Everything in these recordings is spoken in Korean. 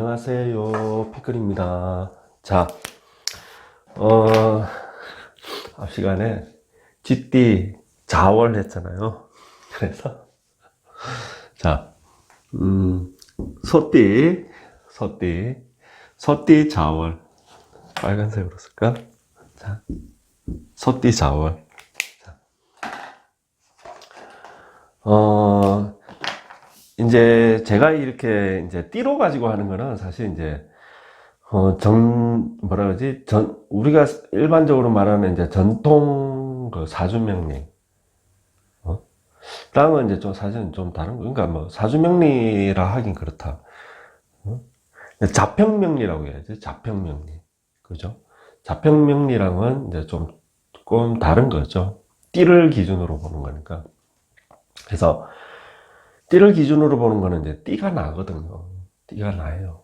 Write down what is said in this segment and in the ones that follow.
안녕하세요. 피클입니다. 자, 어, 앞 시간에 쥐띠 자월 했잖아요. 그래서, 자, 음, 소띠, 소띠, 소띠 자월. 빨간색으로 쓸까? 자, 소띠 자월. 자. 어, 이제 제가 이렇게 이제 띠로 가지고 하는 거는 사실 이제 어, 전, 뭐라 그러지? 전, 우리가 일반적으로 말하는 이제 전통 그 사주명리. 어? 다음은 이제 좀 사실은 좀 다른 거. 그러니까 뭐 사주명리라 하긴 그렇다. 어? 자평명리라고 해야지. 자평명리. 그죠? 자평명리랑은 이제 좀 조금 다른 거죠. 띠를 기준으로 보는 거니까. 그래서 띠를 기준으로 보는 거는 이제 띠가 나거든요. 띠가 나요.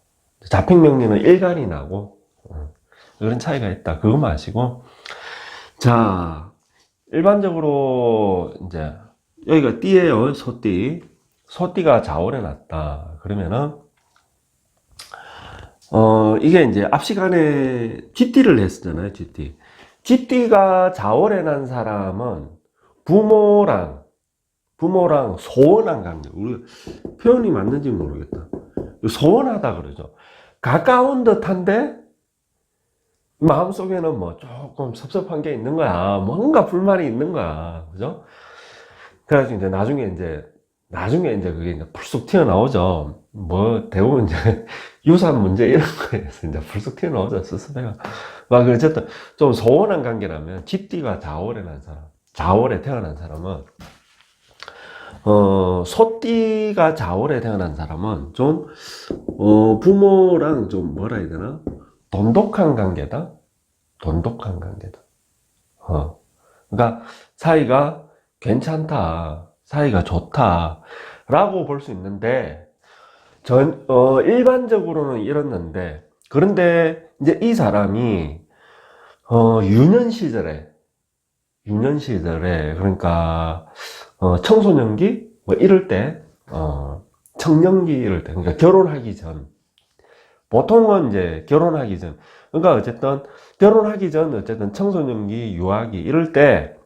자평 명리는 일간이 나고 어, 그런 차이가 있다. 그것만 아시고 자 일반적으로 이제 여기가 띠예요. 소띠. 소띠가 자월에 났다. 그러면은 어 이게 이제 앞 시간에 쥐띠를 했었잖아요. 쥐띠. 쥐띠가 자월에 난 사람은 부모랑 부모랑 소원한 관계. 우리 표현이 맞는지 모르겠다. 소원하다 그러죠. 가까운 듯한데 마음속에는 뭐 조금 섭섭한 게 있는 거야. 뭔가 불만이 있는 거야. 그죠? 그래가지고 이제 나중에 이제 나중에 이제 그게 이제 불쑥 튀어나오죠. 뭐 대부분 이제 유산 문제 이런 거에서 이제 불쑥 튀어나오죠. 스스로가. 막 어쨌든 좀 소원한 관계라면 쥐띠가 자월에 난 사람, 자월에 태어난 사람은 어, 소띠가 자월에 태어난 사람은 좀, 어, 부모랑 좀 뭐라 해야 되나? 돈독한 관계다? 돈독한 관계다. 어. 그러니까 사이가 괜찮다. 사이가 좋다. 라고 볼 수 있는데, 전, 어, 일반적으로는 이렇는데, 그런데 이제 이 사람이, 어, 유년 시절에, 유년 시절에, 그러니까, 어, 청소년기? 뭐 이럴 때, 어, 청년기 이럴 때, 그러니까 결혼하기 전. 보통은 이제 결혼하기 전. 그러니까 어쨌든 결혼하기 전, 어쨌든 청소년기, 유아기 이럴 때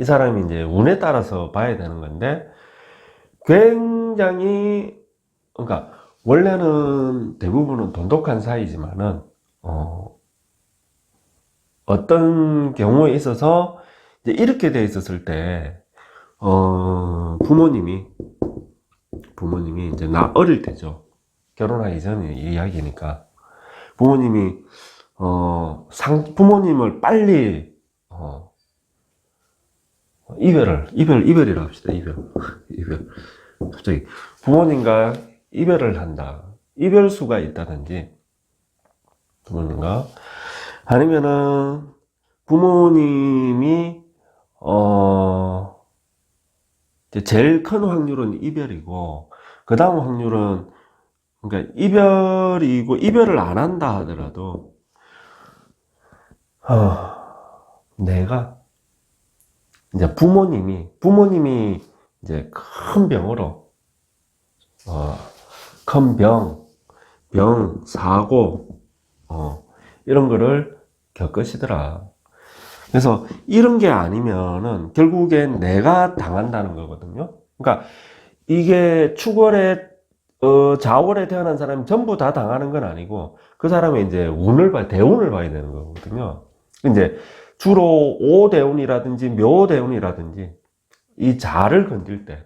이 사람이 이제 운에 따라서 봐야 되는 건데 굉장히, 그러니까 원래는 대부분은 돈독한 사이지만은, 어, 어떤 경우에 있어서 이제 이렇게 돼 있었을 때 어, 부모님이, 부모님이 이제 나 어릴 때죠. 결혼하기 전에 이야기니까. 부모님이, 어, 상, 부모님을 빨리, 어, 이별을, 이별, 이별이라 합시다, 이별. 이별. 갑자기, 부모님과 이별을 한다. 이별수가 있다든지, 부모님과, 아니면은, 부모님이, 어, 이 제 제일 큰 확률은 이별이고, 그 다음 확률은, 그러니까 이별이고, 이별을 안 한다 하더라도, 어, 내가, 이제 부모님이, 부모님이 이제 큰 병으로, 어, 큰 병, 병, 사고, 어, 이런 거를 겪으시더라. 그래서 이런 게 아니면은 결국엔 내가 당한다는 거거든요. 그러니까 이게 축월에 어, 자월에 태어난 사람이 전부 다 당하는 건 아니고 그 사람의 이제 운을 봐 대운을 봐야 되는 거거든요. 이제 주로 오대운이라든지 묘대운이라든지 이 자를 건들 때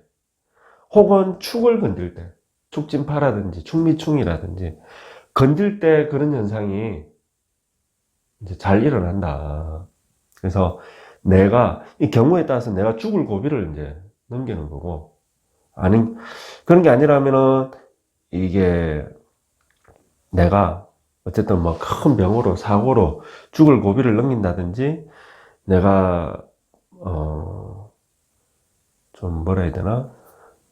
혹은 축을 건들 때 축진파라든지 축미충이라든지 건들 때 그런 현상이 이제 잘 일어난다. 그래서 내가 이 경우에 따라서 내가 죽을 고비를 이제 넘기는 거고 아니 그런 게 아니라면은 이게 내가 어쨌든 뭐 큰 병으로 사고로 죽을 고비를 넘긴다든지 내가 어 좀 뭐라 해야 되나?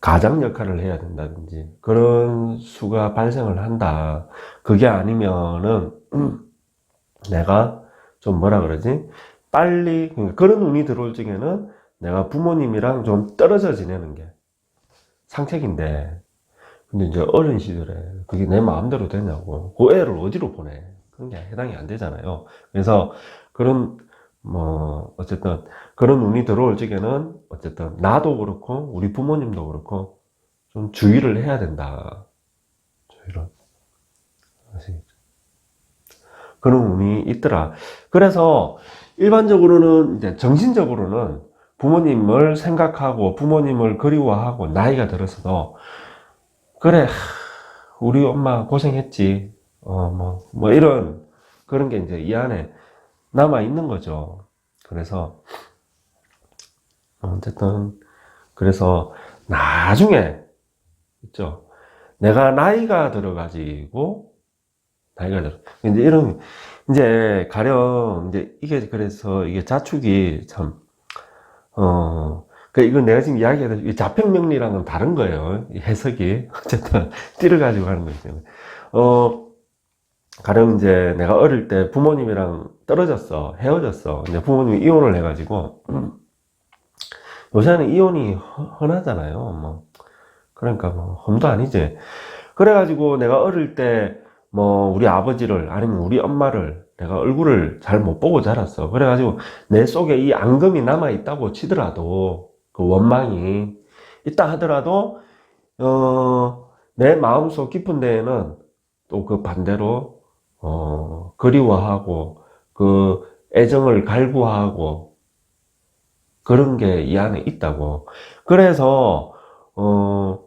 가장 역할을 해야 된다든지 그런 수가 발생을 한다. 그게 아니면은 내가 좀 뭐라 그러지 빨리 그런 운이 들어올 적에는 내가 부모님이랑 좀 떨어져 지내는 게 상책인데 근데 이제 어린 시절에 그게 내 마음대로 되냐고. 그 애를 어디로 보내? 그런 게 해당이 안 되잖아요. 그래서 그런, 뭐, 어쨌든 그런 운이 들어올 적에는 어쨌든 나도 그렇고 우리 부모님도 그렇고 좀 주의를 해야 된다. 아시겠죠? 그런 운이 있더라. 그래서 일반적으로는 이제 정신적으로는 부모님을 생각하고 부모님을 그리워하고 나이가 들어서도 그래 하, 우리 엄마 고생했지 어뭐 뭐 이런 그런 게 이제 이 안에 남아 있는 거죠. 그래서 어쨌든 그래서 나중에 있죠. 내가 나이가 들어가지고 나이가 들어 이제 이런 이제 가령 이제 이게 그래서 이게 자축이 참 어, 그 이건 내가 지금 이야기하는 이 자평명리랑은 다른 거예요. 이 해석이 어쨌든 띠를 가지고 하는 거죠. 어, 가령 이제 내가 어릴 때 부모님이랑 떨어졌어, 헤어졌어. 이제 부모님이 이혼을 해가지고 요새는 이혼이 흔- 흔하잖아요. 뭐 그러니까 뭐 험도 아니지. 그래가지고 내가 어릴 때 뭐 우리 아버지를 아니면 우리 엄마를 내가 얼굴을 잘 못 보고 자랐어. 그래가지고 내 속에 이 앙금이 남아 있다고 치더라도 그 원망이 있다 하더라도 어, 내 마음속 깊은 데에는 또 그 반대로 어, 그리워하고 그 애정을 갈구하고 그런 게 이 안에 있다고. 그래서 어,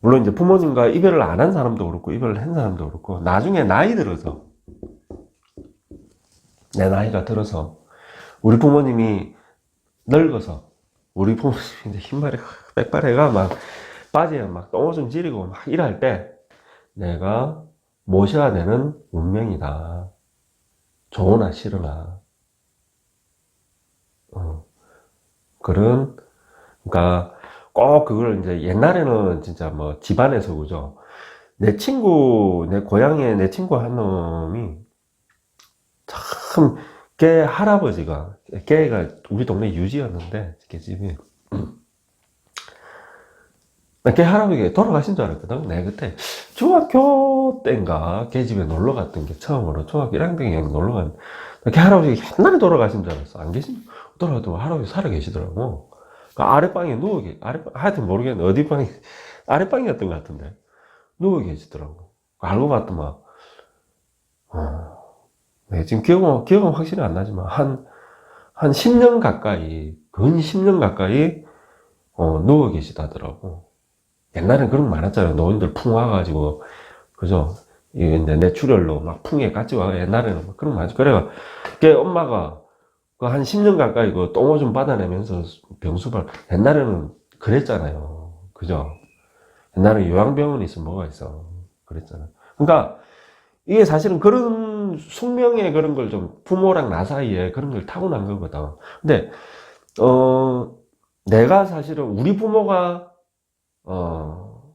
물론 이제 부모님과 이별을 안 한 사람도 그렇고 이별을 한 사람도 그렇고 나중에 나이 들어서 내 나이가 들어서 우리 부모님이 늙어서 우리 부모님이 이제 흰발에 백발해가 막 바지에 막 똥오줌 지리고 막 일할 때 내가 모셔야 되는 운명이다. 좋으나 싫으나. 어, 그런, 그러니까 꼭 그걸 이제 옛날에는 진짜 뭐 집안에서 그죠. 내 친구, 내 고향에 내 친구 한 놈이 참, 걔 할아버지가, 걔가 우리 동네 유지였는데, 걔 집이. 나걔 할아버지가 돌아가신 줄 알았거든. 내가 그때 중학교 때인가 걔 집에 놀러 갔던 게 처음으로 중학교 1학년 때 그냥 놀러 간. 걔 할아버지가 옛날에 돌아가신 줄 알았어. 안 계신, 돌아가도 할아버지 살아 계시더라고. 그 아랫방에 누워 계시, 아랫방, 하여튼 모르겠네. 어디 방에, 아랫방이었던 것 같은데. 누워 계시더라고. 알고 봤더만, 어, 네, 지금 기억은, 기억은 확실히 안 나지만, 한, 한 10년 가까이, 근 10년 가까이, 어, 누워 계시다더라고. 옛날엔 그런 거 많았잖아요. 노인들 풍 와가지고, 그죠? 이제 뇌출혈로 막 풍에 같이 와. 옛날에는 막 그런 거 많지. 그래가, 걔 엄마가, 그 한 10년 가까이 그 똥오줌 받아내면서 병수발, 옛날에는 그랬잖아요. 그죠? 옛날에 요양병원 있으면 뭐가 있어. 그랬잖아. 그러니까, 이게 사실은 그런 숙명의 그런 걸 좀 부모랑 나 사이에 그런 걸 타고난 거거든. 근데, 어, 내가 사실은 우리 부모가, 어,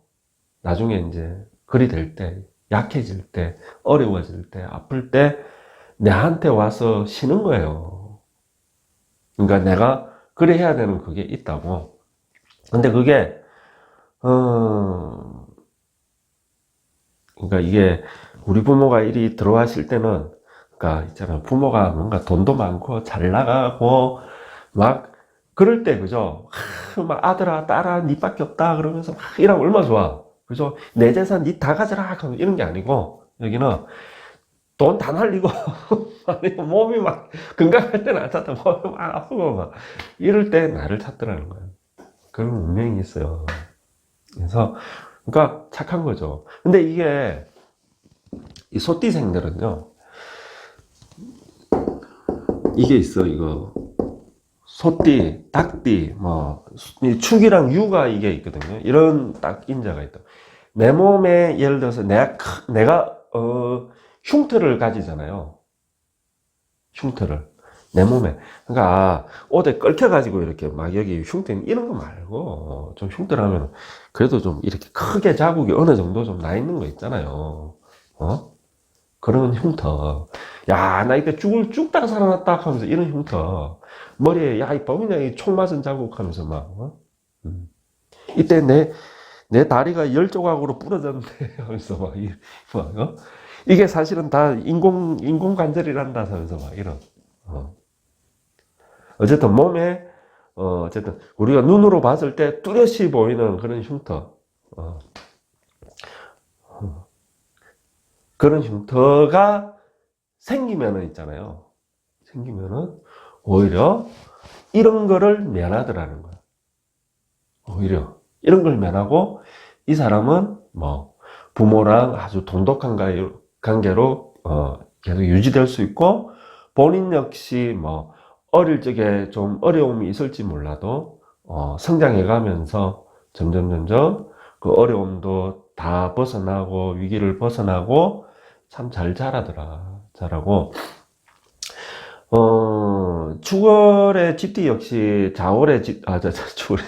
나중에 이제 그리 될 때, 약해질 때, 어려워질 때, 아플 때, 내한테 와서 쉬는 거예요. 그러니까 내가 그래 해야 되는 그게 있다고. 근데 그게, 어, 그러니까 이게 우리 부모가 일이 들어와실 때는, 그러니까 있잖아. 부모가 뭔가 돈도 많고 잘 나가고, 막, 그럴 때, 그죠? 하, 막 아들아, 딸아, 니밖에 없다. 그러면서 막 이러면 얼마나 좋아. 그죠? 내 재산 니 다 가져라. 이런 게 아니고, 여기는 돈 다 날리고, 몸이 막, 건강할 때는 안 찾다. 몸이 막 아프고 막, 이럴 때 나를 찾더라는 거야. 그런 운명이 있어요. 그래서, 그러니까 착한 거죠. 근데 이게, 이 소띠생들은요, 이게 있어, 이거. 소띠, 닭띠, 뭐, 이 축이랑 유가 이게 있거든요. 이런 딱 인자가 있다. 내 몸에 예를 들어서 내가, 크- 내가, 어, 흉터를 가지잖아요. 흉터를. 내 몸에. 그러니까, 아, 옷에 끓여가지고 이렇게 막 여기 흉터 이런 거 말고, 어, 좀 흉터를 하면, 그래도 좀 이렇게 크게 자국이 어느 정도 좀 나 있는 거 있잖아요. 어? 그런 흉터. 야, 나 이때 죽을 죽다가 살아났다 하면서 이런 흉터. 머리에, 야, 이 범이냐, 이총 맞은 자국 하면서 막, 어? 음. 이때 내, 내 다리가 열 조각으로 부러졌는데 하면서 막, 이, 막 어? 이게 사실은 다 인공 인공 관절이란다 하면서 막 이런 어. 어쨌든 몸에 어, 어쨌든 우리가 눈으로 봤을 때 뚜렷이 보이는 그런 흉터 어. 어. 그런 흉터가 생기면은 있잖아요 생기면은 오히려 이런 거를 면하더라는 거야 오히려 이런 걸 면하고 이 사람은 뭐 부모랑 아주 돈독한 가- 관계로 어, 계속 유지될 수 있고 본인 역시 뭐 어릴 적에 좀 어려움이 있을지 몰라도 어, 성장해 가면서 점점 점점 그 어려움도 다 벗어나고 위기를 벗어나고 참 잘 자라더라 자라고. 어 축월의 쥐띠 역시 자월의 쥐, 아, 저, 저, 축월의.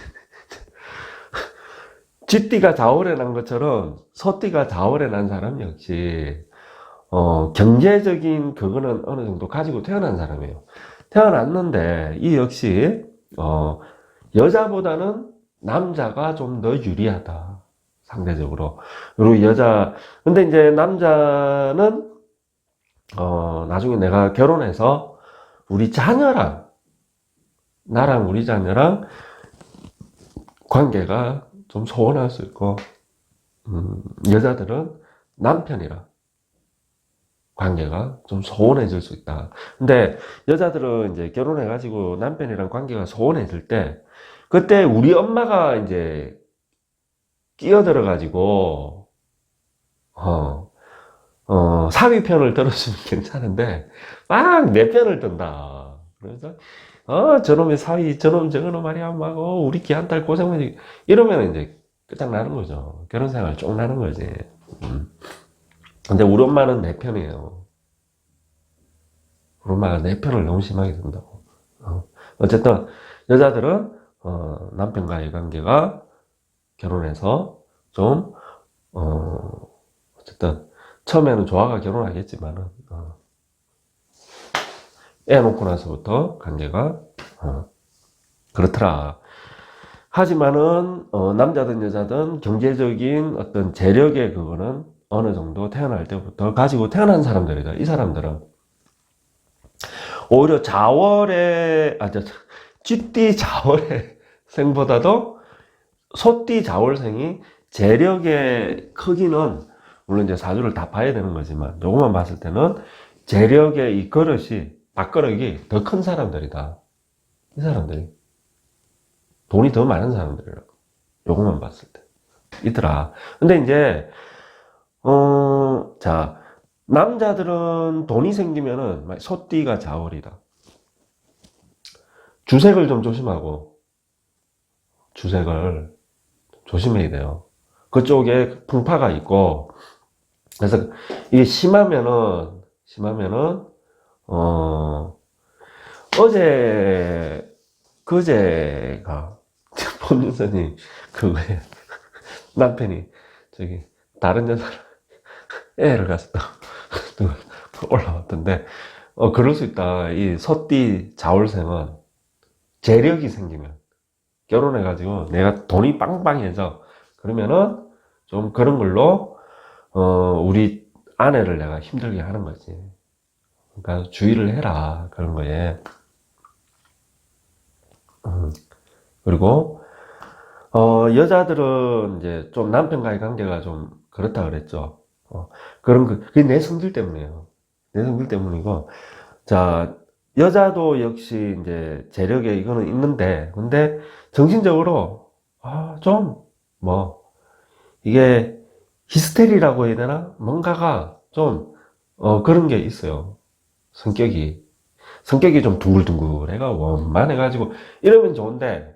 쥐띠가 자월에 난 것처럼 소띠가 자월에 난 사람 역시 어, 경제적인 그거는 어느 정도 가지고 태어난 사람이에요. 태어났는데 이 역시 어, 여자보다는 남자가 좀 더 유리하다. 상대적으로. 그리고 여자 근데 이제 남자는 어, 나중에 내가 결혼해서 우리 자녀랑 나랑 우리 자녀랑 관계가 좀 소원할 수 있고 음, 여자들은 남편이랑 관계가 좀 소원해질 수 있다. 근데 여자들은 이제 결혼해가지고 남편이랑 관계가 소원해질 때 그때 우리 엄마가 이제 끼어들어가지고 어, 어, 사위 편을 들어주면 괜찮은데 막 내 편을 든다. 그래서 어 저놈의 사위 저놈 저놈 말이야 막 어, 우리 귀한 딸 고생하지 이러면 이제 끝장나는 거죠. 결혼 생활 쪽 나는 거지. 음. 근데 우리 엄마는 내 편이에요. 우리 엄마가 내 편을 너무 심하게 든다고. 어. 어쨌든 여자들은 어, 남편과의 관계가 결혼해서 좀 어, 어쨌든 처음에는 좋아가 결혼하겠지만은 어, 애 놓고 나서부터 관계가 어, 그렇더라. 하지만은 어, 남자든 여자든 경제적인 어떤 재력의 그거는 어느 정도 태어날 때부터 가지고 태어난 사람들이다. 이 사람들은 오히려 자월의 아저 쥐띠 자월의 생보다도 소띠 자월생이 재력의 크기는 물론 이제 사주를 다 봐야 되는 거지만 요것만 봤을 때는 재력의 이 그릇이 밥그릇이 더 큰 사람들이다. 이 사람들이 돈이 더 많은 사람들이라고. 요것만 봤을 때. 있더라. 근데 이제, 어, 자, 남자들은 돈이 생기면은 막 소띠가 자월이다. 주색을 좀 조심하고, 주색을 조심해야 돼요. 그쪽에 풍파가 있고, 그래서 이게 심하면은, 심하면은, 어, 어제, 그제가, 법륜선이 그거에, 남편이, 저기, 다른 여자랑 애를 갔다 올라왔던데, 어, 그럴 수 있다. 이 소띠 자월생은 재력이 생기면, 결혼해 가지고 내가 돈이 빵빵해져. 그러면은 좀 그런 걸로, 어, 우리 아내를 내가 힘들게 하는 거지. 그러니까 주의를 해라. 그런 거에. 음, 그리고, 어, 여자들은 이제 좀 남편과의 관계가 좀 그렇다 그랬죠. 어, 그런 거, 그게 내 성질 때문이에요. 내 성질 때문이고. 자, 여자도 역시 이제 재력에 이거는 있는데, 근데 정신적으로, 아, 좀, 뭐, 이게 히스테리라고 해야 되나? 뭔가가 좀, 어, 그런 게 있어요. 성격이. 성격이 좀 둥글둥글해가 원만해가지고, 이러면 좋은데,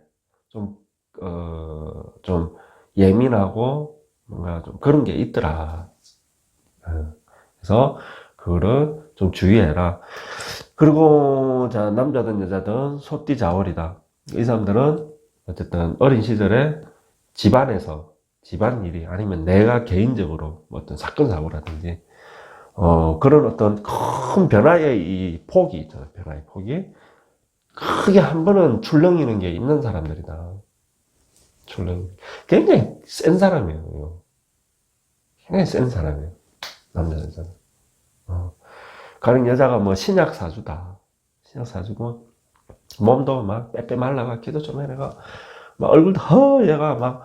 좀, 어, 좀 예민하고, 뭔가 좀 그런 게 있더라. 어, 그래서, 그거를 좀 주의해라. 그리고, 자, 남자든 여자든 소띠 자월이다. 이 사람들은 어쨌든 어린 시절에 집안에서 집안 일이 아니면 내가 개인적으로 뭐 어떤 사건 사고라든지 어 그런 어떤 큰 변화의 이 폭이 있잖아요 변화의 폭이 크게 한 번은 출렁이는 게 있는 사람들이다 출렁이. 굉장히 센 사람이에요. 굉장히 센 사람이에요. 남자 여자는. 어. 가령 여자가 뭐 신약 사주다. 신약 사주고 몸도 막 빼빼 말라가 기도 좀 해내가 막 얼굴도 허 얘가 막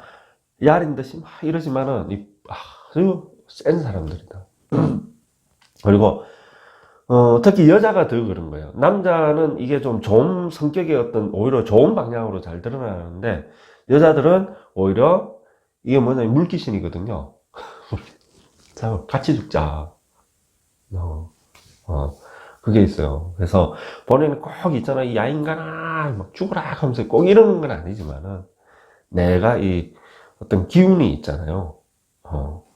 야린 듯이 막 이러지만은 이 아주 센 사람들이다. 그리고 어, 특히 여자가 더 그런 거예요. 남자는 이게 좀 좋은 성격의 어떤 오히려 좋은 방향으로 잘 드러나는데 여자들은 오히려 이게 뭐냐면 물귀신이거든요. 자, 같이 죽자. 어, 어, 그게 있어요. 그래서 본인은 꼭 있잖아. 이 야인간아, 막 죽어라 하면서 꼭 이러는 건 아니지만은 내가 이 어떤 기운이 있잖아요. 어,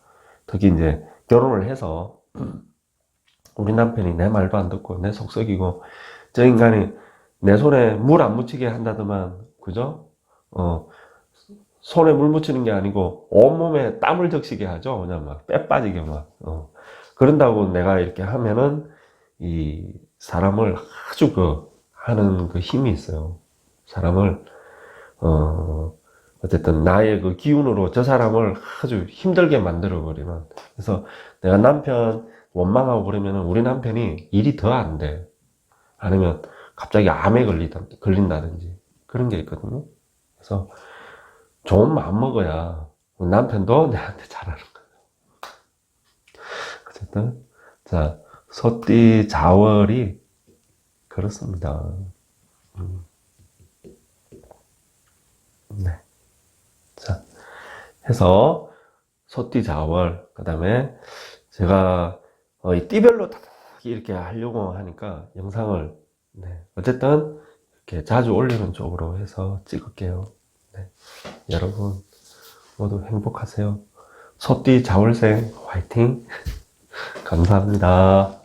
특히 이제 결혼을 해서 우리 남편이 내 말도 안 듣고 내 속 썩이고 저 인간이 내 손에 물 안 묻히게 한다더만 그죠? 어 손에 물 묻히는 게 아니고 온몸에 땀을 적시게 하죠. 그냥 막 빼 빠지게 막 어. 그런다고 내가 이렇게 하면은 이 사람을 아주 그 하는 그 힘이 있어요. 사람을 어 어쨌든 나의 그 기운으로 저 사람을 아주 힘들게 만들어 버리는 그래서 내가 남편 원망하고 그러면은 우리 남편이 일이 더 안 돼. 아니면 갑자기 암에 걸리다, 걸린다든지 그런 게 있거든요. 그래서 좋은 마음 먹어야 남편도 내한테 잘하는 거예요. 어쨌든 자 소띠 자월이 그렇습니다. 음. 네. 자 해서 소띠 자월 그 다음에 제가 어, 이 띠별로 딱 이렇게 하려고 하니까 영상을 네. 어쨌든 이렇게 자주 올리는 쪽으로 해서 찍을게요. 네. 여러분 모두 행복하세요. 소띠 자월생 화이팅! 감사합니다.